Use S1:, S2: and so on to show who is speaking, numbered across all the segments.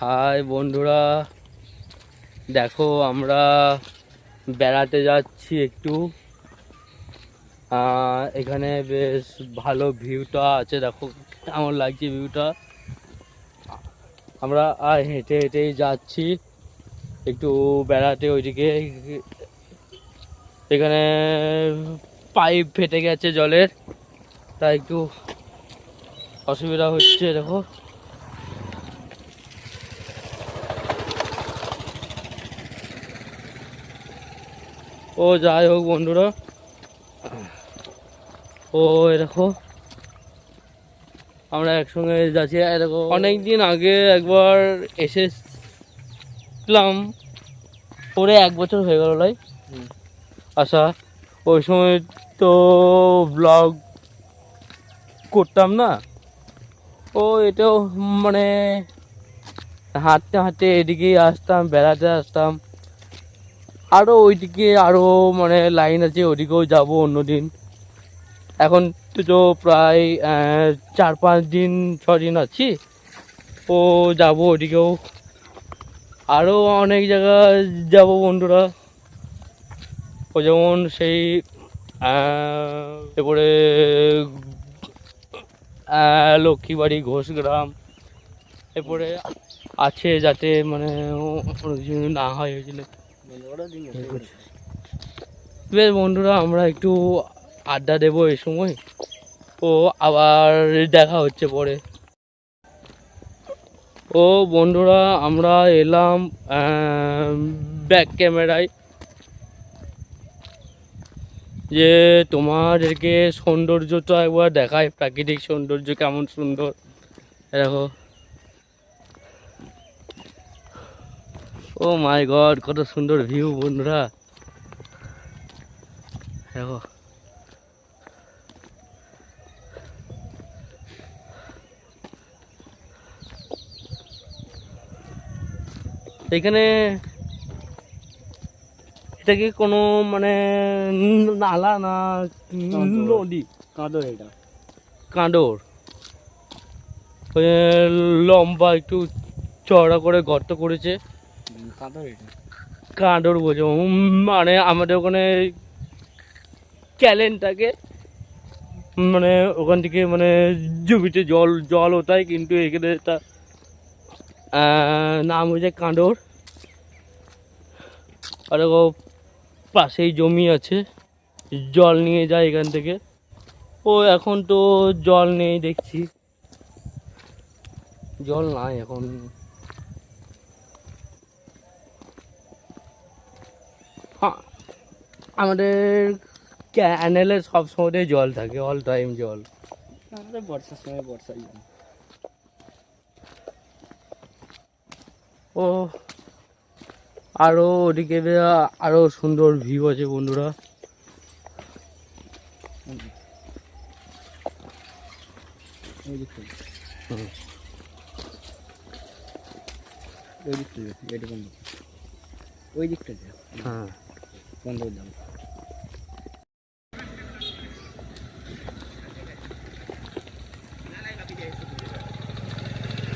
S1: High বন্ধুরা, দেখো আমরা বেড়াতে যাচ্ছি একটু। এখানে বেশ ভালো ভিউটা আছে, দেখো কেমন লাগছে ভিউটা। আমরা আর হেঁটে হেঁটেই যাচ্ছি, একটু বেড়াতে ওইদিকে। এখানে পাইপ ফেটে গেছে জলের, তাই একটু অসুবিধা হচ্ছে, দেখো। ও যাই হোক বন্ধুরা। ও এরকম আমরা একসঙ্গে যাচ্ছি। এরকম অনেক দিন আগে একবার এসেছিলাম। পরে এক বছর হয়ে গেল লাই আচ্ছা ওই সময় তো ব্লগ করতাম না। ও এটাও মানে হাঁটতে হাঁটতে এদিকেই আসতাম বেড়াতে আসতাম। আরও ওইদিকে আরও মানে লাইন আছে, ওদিকেও যাব অন্যদিন। এখন তো প্রায় চার পাঁচ দিন, ছ দিন আছি। ও যাব ওদিকেও। আরও অনেক জায়গায় যাব বন্ধুরা। ও যেমন সেই এরপরে লক্ষ্মীবাড়ি, ঘোষগ্রাম। এরপরে আছে যাতে মানে কোনো কিছু না হয় ওই জন্য। বেশ বন্ধুরা, আমরা একটু আড্ডা দেবো এই সময়। ও আবার দেখা হচ্ছে পরে। ও বন্ধুরা, আমরা এলাম ব্যাক ক্যামেরায় যে তোমাদেরকে সৌন্দর্যটা একবার দেখায় প্রাকৃতিক সৌন্দর্য কেমন সুন্দর। দেখো। ও মাই গড কত সুন্দর ভিউ বন্ধুরা। দেখো। এখানে এটা কি কোনো মানে নালা না নদী?
S2: কাঁদর এটা।
S1: কাঁদর। লম্বা একটু চড়া করে গর্ত করেছে।
S2: কাঁদর
S1: বোঝো। মানে আমাদের ওখানে ক্যালেন থাকে মানে ওখান থেকে মানে জমিতে জল জল ওঠায় কিন্তু এখানে তা আহ, নাম হয়েছে কাঁদর। আর পাশেই জমি আছে জল নিয়ে যায় এখান থেকে। ও এখন তো জল নেই দেখছি। জল নাই এখন। আমাদের ক্যানেলে সব সময় জল থাকে অল টাইম জল।
S2: আমাদের বর্ষার সময় জল।
S1: ও আরও ওদিকে আরও সুন্দর ভিউ আছে বন্ধুরা।
S2: ওই দিক থেকে
S1: হুম।
S2: ওই দিকটা যা।
S1: হ্যাঁ।
S2: বন্ধ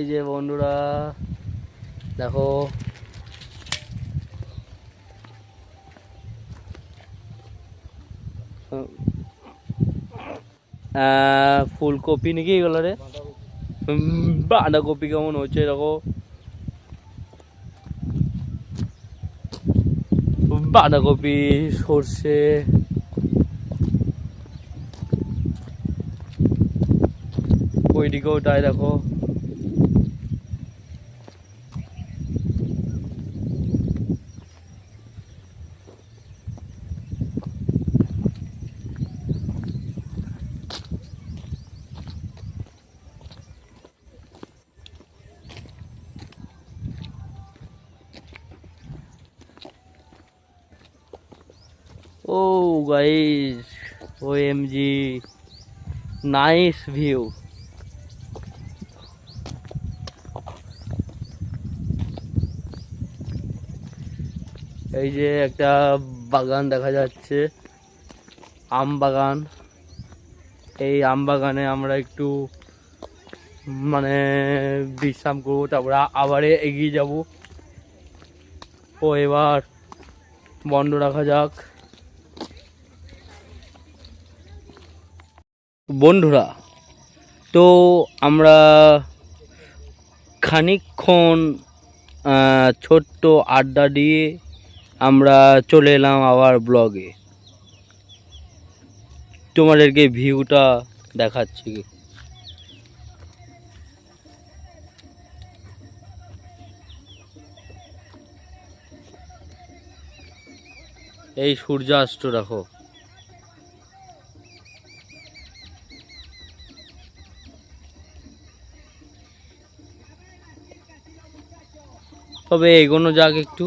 S1: এই যে বন্ধুরা, দেখো। ফুলকপি নাকি এগুলো রে? বাঁধাকপি কেমন হচ্ছে, দেখো। বাঁধাকপি, সর্ষে। ওইদিকেও তাই, দেখো ও guys O M G nice view এই যে একটা বাগান দেখা যাচ্ছে, আম বাগান। এই আম বাগানে আমরা একটু মানে বিশ্রাম করব, তারপরে আবার এগিয়ে যাব। ও এবার বন্ধ রাখা যাক। বন্ধুরা তো আমরা খানিকক্ষণ আহ, ছোট্ট আড্ডা দিয়ে আমরা চলে এলাম আবার ব্লগে। তোমাদেরকে ভিউটা দেখাচ্ছি। এই সূর্যাস্ত দেখো। তবে এগোনো যাক একটু।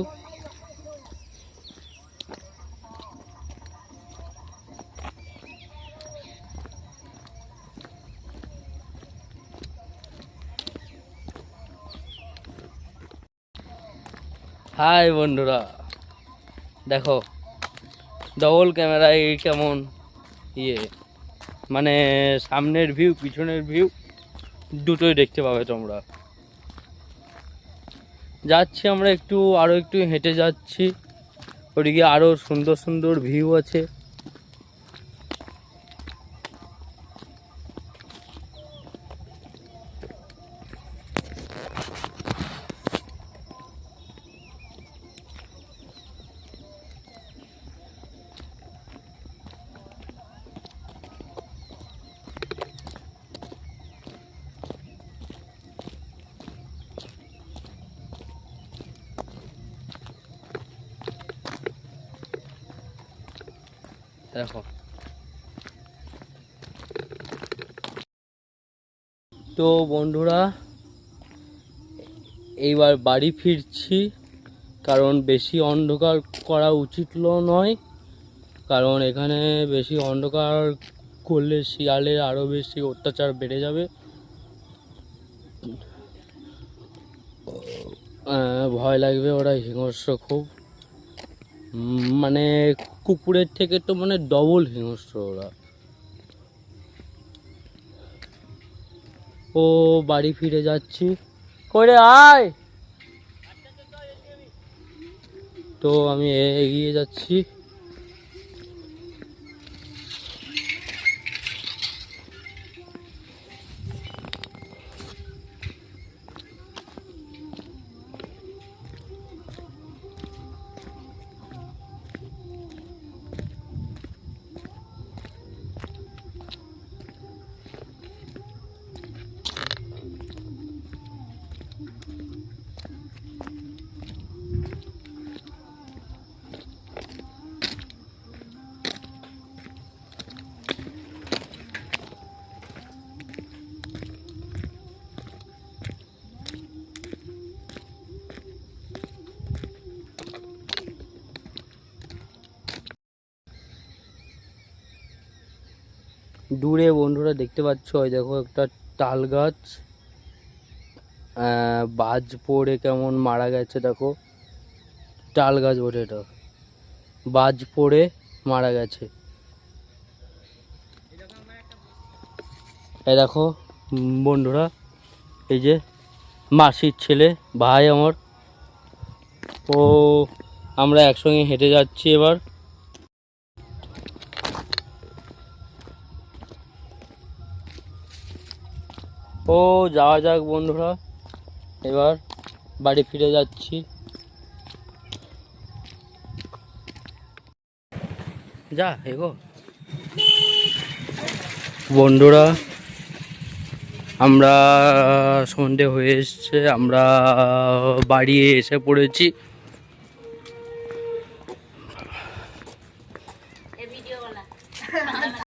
S1: হাই বন্ধুরা, দেখো ডবল ক্যামেরায় কেমন? ইয়ে মানে সামনের ভিউ পিছনের ভিউ দুটোই দেখতে পাবে তোমরা। যাচ্ছি আমরা একটু আরও একটু হেঁটে যাচ্ছি। ওদিকে আরও সুন্দর সুন্দর ভিউ আছে। দেখো। তো বন্ধুরা, এইবার বাড়ি ফিরছি, কারণ বেশি অন্ধকার করা উচিত নয়, কারণ এখানে বেশি অন্ধকার করলে শিয়ালের আরও বেশি অত্যাচার বেড়ে যাবে। ভয় লাগবে, ওরা হিংস্র খুব। মানে কুকুরের থেকে তো মানে ডবল হিংস্র ওরা। ও বাড়ি ফিরে যাচ্ছি। করে আয়! তো আমি এগিয়ে যাচ্ছি। দূরে বন্ধুরা দেখতে পাচ্ছ ওই দেখো একটা তাল গাছ। বাজ পড়ে কেমন মারা গেছে, দেখো। তাল গাছ বটে এটা। বাজ পড়ে মারা গেছে। এই দেখো, বন্ধুরা, এই যে মাসির ছেলে, ভাই আমার। ও, আমরা একসঙ্গে হেঁটে যাচ্ছি এবার। ও, যাওয়া যাক বন্ধুরা। এবার বাড়ি ফিরে যাচ্ছি। যা, এগো। বন্ধুরা, আমরা সন্ধে হয়ে এসছে। আমরা বাড়ি এসে পড়েছি।